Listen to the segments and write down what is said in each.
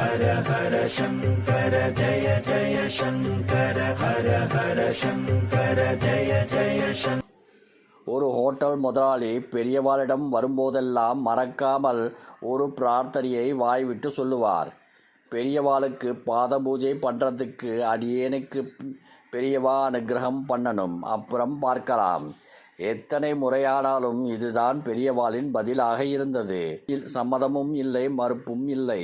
ஹர ஹர சங்கர ஜய ஜய சங்கர ஹர ஹர சங்கர ஜய ஜய சங்கர ஒரு ஹோட்டல் முதலாளி பெரியவாளிடம் வரும்போதெல்லாம் மறக்காமல் ஒரு பிரார்த்தனையை வாய்விட்டு சொல்லுவார். பெரியவாளுக்கு பாத பூஜை பண்ணுறதுக்கு அடியேனுக்கு பெரியவா அனுகிரகம் பண்ணணும். அப்புறம் பார்க்கலாம். எத்தனை முறையானாலும் இதுதான் பெரியவாளின் பதிலாக இருந்தது. சம்மதமும் இல்லை மறுப்பும் இல்லை.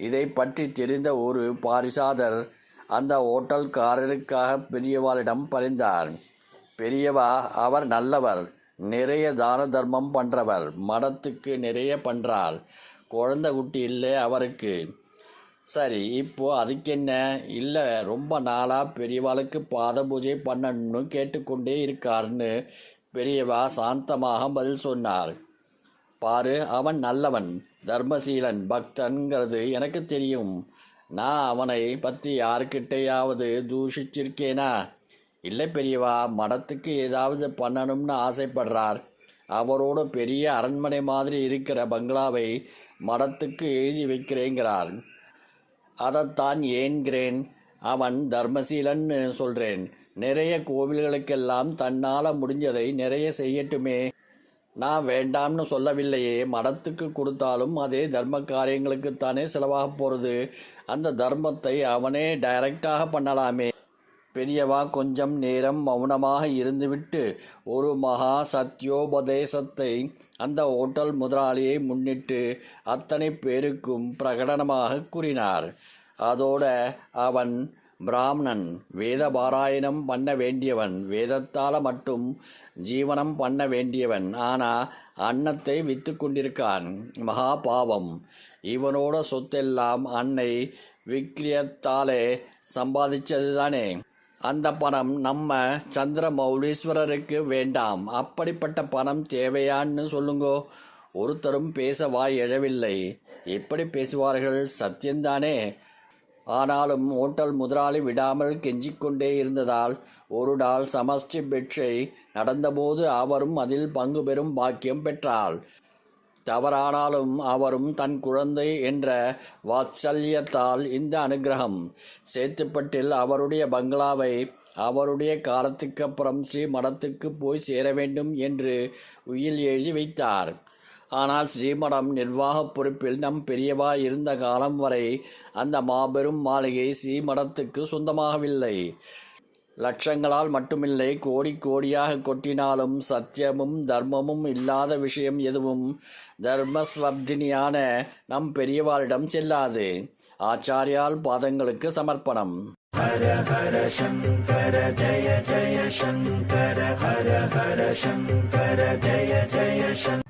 இதை பற்றி தெரிந்த ஒரு பாரிசாதர் அந்த ஓட்டல்காரருக்காக பெரியவாளிடம் பரிந்தார். பெரியவா அவர் நல்லவர் நிறைய தான தர்மம் பண்றவர் மடத்துக்கு நிறைய பண்றார் குழந்தை குட்டி இல்லை அவருக்கு. சரி இப்போ அதுக்கு என்ன இல்லை ரொம்ப நாளாக பெரியவாளுக்கு பாத பூஜை பண்ணணும்னு கேட்டுக்கொண்டே இருக்காருன்னு பெரியவா சாந்தமாக பதில் சொன்னார். பாரு அவன் நல்லவன். தர்மசீலன் பக்தன்கிறது எனக்கு தெரியும். நான் அவனை பற்றி யாருக்கிட்டையாவது தூஷிச்சிருக்கேனா? இல்லை பெரியவா மடத்துக்கு ஏதாவது பண்ணணும்னு ஆசைப்படுறார். அவரோட பெரிய அரண்மனை மாதிரி இருக்கிற பங்களாவை மடத்துக்கு எழுதி வைக்கிறேங்கிறார். அதைத்தான் ஏன்கிறேன்? அவன் தர்மசீலன்னு சொல்கிறேன் நிறைய கோவில்களுக்கெல்லாம் தன்னால் முடிஞ்சதை நிறைய செய்யட்டுமே. நான் வேண்டாம்னு சொல்லவில்லையே மடத்துக்கு கொடுத்தாலும் அதே தர்ம காரியங்களுக்குத்தானே செலவாக போகிறது அந்த தர்மத்தை அவனே டைரக்டாக பண்ணலாமே. பெரியவா கொஞ்சம் நேரம் மௌனமாக இருந்துவிட்டு ஒரு மகா சத்யோபதேசத்தை அந்த ஓட்டல் முதலாளியை முன்னிட்டு அத்தனை பேருக்கும் பிரகடனமாக கூறினார். அதோட அவன் பிராமணன் வேத பாராயணம் பண்ண வேண்டியவன் வேதத்தால் மட்டும் ஜீவனம் பண்ண வேண்டியவன். ஆனா அன்னத்தை வித்து கொண்டிருக்கான். மகா பாவம். இவனோட சொத்தெல்லாம் அன்னை விக்கிரியத்தாலே சம்பாதிச்சது தானே அந்த பணம் நம்ம சந்திர மௌலீஸ்வரருக்கு வேண்டாம். அப்படிப்பட்ட பணம் தேவையான்னு சொல்லுங்கோ. ஒருத்தரும் பேச வாய் எழவில்லை. எப்படி பேசுவார்கள் சத்தியந்தானே ஆனாலும் ஓட்டல் முதலாளி விடாமல் கெஞ்சிக்கொண்டே இருந்ததால் ஒரு நாள் சமஷ்டி பிட்சை நடந்தபோது அவரும் அதில் பங்கு பெறும் பாக்கியம் பெற்றாள். தவறானாலும் அவரும் தன் குழந்தை என்ற வாத்சல்யத்தால் இந்த அனுகிரகம். சேத்துப்பட்டில் அவருடைய பங்களாவை அவருடைய காலத்துக்கு அப்புறம் ஸ்ரீ மடத்துக்கு போய் சேர வேண்டும் என்று உயில் எழுதி வைத்தார். ஆனால் ஸ்ரீமடம் நிர்வாக பொறுப்பில் நம் பெரியவா இருந்த காலம் வரை அந்த மாபெரும் மாளிகை ஸ்ரீமடத்துக்கு சொந்தமாகவில்லை. லட்சங்களால் மட்டுமில்லை கோடி கோடியாக கொட்டினாலும் சத்தியமும் தர்மமும் இல்லாத விஷயம் எதுவும் தர்மஸ்வப்தினியான நம் பெரியவாளிடம் செல்லாது. ஆச்சாரியால் பாதங்களுக்கு சமர்ப்பணம். ஹர ஹர சங்கர ஜய ஜய சங்கர ஹர ஹர சங்கர ஜய ஜய சங்கர